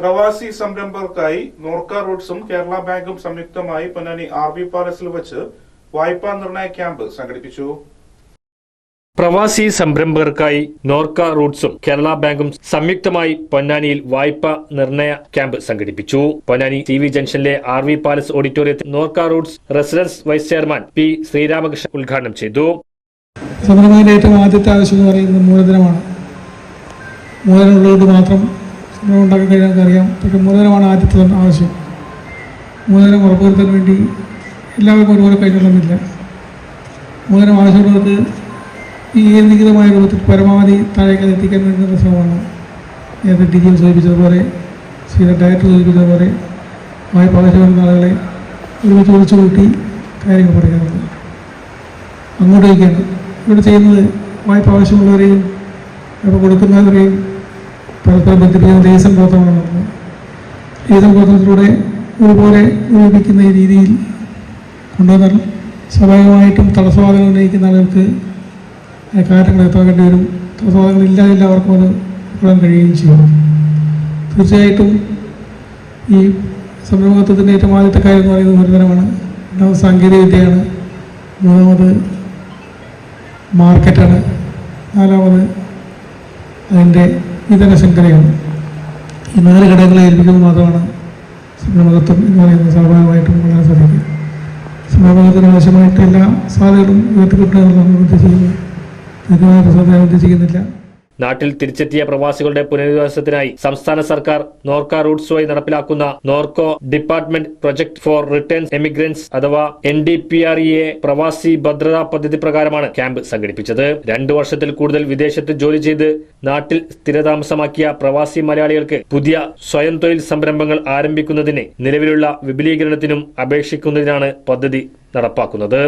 പ്രവാസി സംരംഭകർക്കായി നോർക്ക റൂട്ട്സും കേരള ബാങ്കും സംയുക്തമായി പൊന്നാനി ആർ ബി പാലസിൽ വെച്ച് വായ്പാ നിർണയ ക്യാമ്പ് സംഘടിപ്പിച്ചു. പ്രവാസി സംരംഭകർക്കായി നോർക്ക റൂട്ട്സും കേരള ബാങ്കും സംയുക്തമായി പൊന്നാനിയിൽ വായ്പ നിർണയ ക്യാമ്പ് സംഘടിപ്പിച്ചു. പൊന്നാനി ടി വി ജംഗ്ഷനിലെ ആർ വി പാലസ് ഓഡിറ്റോറിയത്തിൽ NORKA roots residence vice chairman P Sreeramakrishnan ഉദ്ഘാടനം ചെയ്തു. സംരംഭത്തിന്റെ ഏറ്റവും ആദ്യത്തെ ആവശ്യം എന്ന് പറയുന്നത് മൂലധനമാണ്. മൂലധനമുള്ളതുകൊണ്ട് മാത്രം സംരംഭം കഴിഞ്ഞാൽ നമുക്കറിയാം. പക്ഷേ മൂലധനമാണ് ആദ്യത്തെ ആവശ്യം. മൂലധനം ഉറപ്പുവരുത്താൻ വേണ്ടി എല്ലാവർക്കും ഒരുപോലെ കഴിഞ്ഞൊള്ളുന്നില്ല മൂലധനം ആവശ്യമുള്ളവർക്ക് ഈ നികിതമായ രൂപത്തിൽ പരമാവധി താഴേക്ക് എത്തിക്കാൻ വേണ്ടുന്ന ശ്രമമാണ്. നേരത്തെ ടി ജിയും സൂചിപ്പിച്ചതുപോലെ സീനിയർ ഡയറക്ടർ സൂചിപ്പിച്ചതുപോലെ വായ്പ ആവശ്യമുള്ള ആളുകളെ ഒരുമിച്ച് വിളിച്ചു കൂട്ടി കാര്യങ്ങൾ പറയുന്നത് അങ്ങോട്ടേക്കാണ്. ഇവിടെ ചെയ്യുന്നത് വായ്പ ആവശ്യമുള്ളവരെയും വായ്പ കൊടുക്കുന്നവരെയും ബന്ധിപ്പിക്കുന്ന ദേശം പ്രവർത്തനമാണ് നടത്തുന്നത് ലേസൻ പ്രവർത്തനത്തിലൂടെ ഒരുപോലെ ഒരുമിപ്പിക്കുന്ന രീതിയിൽ കൊണ്ടുവന്നാൽ സ്വാഭാവികമായിട്ടും തടസ്സവാദങ്ങൾ ഉന്നയിക്കുന്ന ആളുകൾക്ക് കാര്യങ്ങൾ എത്താക്കേണ്ടി വരും. തടസ്സവാദങ്ങൾ ഇല്ലാതില്ല അവർക്കും അത് ഉൾക്കൊള്ളാൻ കഴിയുകയും ചെയ്യും. തീർച്ചയായിട്ടും ഈ സംരംഭത്വത്തിന്റെ ഏറ്റവും ആദ്യത്തെ കാര്യം എന്ന് പറയുന്നത് ഗുരുതരമാണ്. രണ്ടാമത് സാങ്കേതികവിദ്യയാണ് മൂന്നാമത് മാർക്കറ്റാണ്. നാലാമത് അതിന്റെ വിതരണ ശൃംഖലയാണ് ഈ നാല് ഘടകങ്ങളെ ഏൽപ്പിക്കുന്നത് മാത്രമാണ് സംരംഭകത്വം എന്ന് പറയുന്നത് സ്വാഭാവികമായിട്ടും വളരെ സാധിക്കും സംരംഭകത്തിന് ആവശ്യമായിട്ട് എല്ലാ സാധ്യതകളും ഉയർത്തിക്കൊണ്ടുവരാൻ നമ്മൾ ഉദ്ദേശിക്കുന്നത്. കൃത്യമായ പ്രസാദം ഉദ്ദേശിക്കുന്നില്ല. നാട്ടിൽ തിരിച്ചെത്തിയ പ്രവാസികളുടെ പുനരധിവാസത്തിനായി സംസ്ഥാന സർക്കാർ നോർക്ക റൂട്ട്സ് വഴി നടപ്പിലാക്കുന്ന NORKA department project for return emigrants അഥവാ N D P R E പ്രവാസി ഭദ്രതാ പദ്ധതി പ്രകാരമാണ് ക്യാമ്പ് സംഘടിപ്പിച്ചത്. രണ്ടു വർഷത്തിൽ കൂടുതൽ വിദേശത്ത് ജോലി ചെയ്ത് നാട്ടിൽ സ്ഥിരതാമസമാക്കിയ പ്രവാസി മലയാളികൾക്ക് പുതിയ സ്വയം തൊഴിൽ സംരംഭങ്ങൾ ആരംഭിക്കുന്നതിന് നിലവിലുള്ള വിപുലീകരണത്തിനും അപേക്ഷിക്കുന്നതിനാണ് പദ്ധതി നടപ്പാക്കുന്നത്.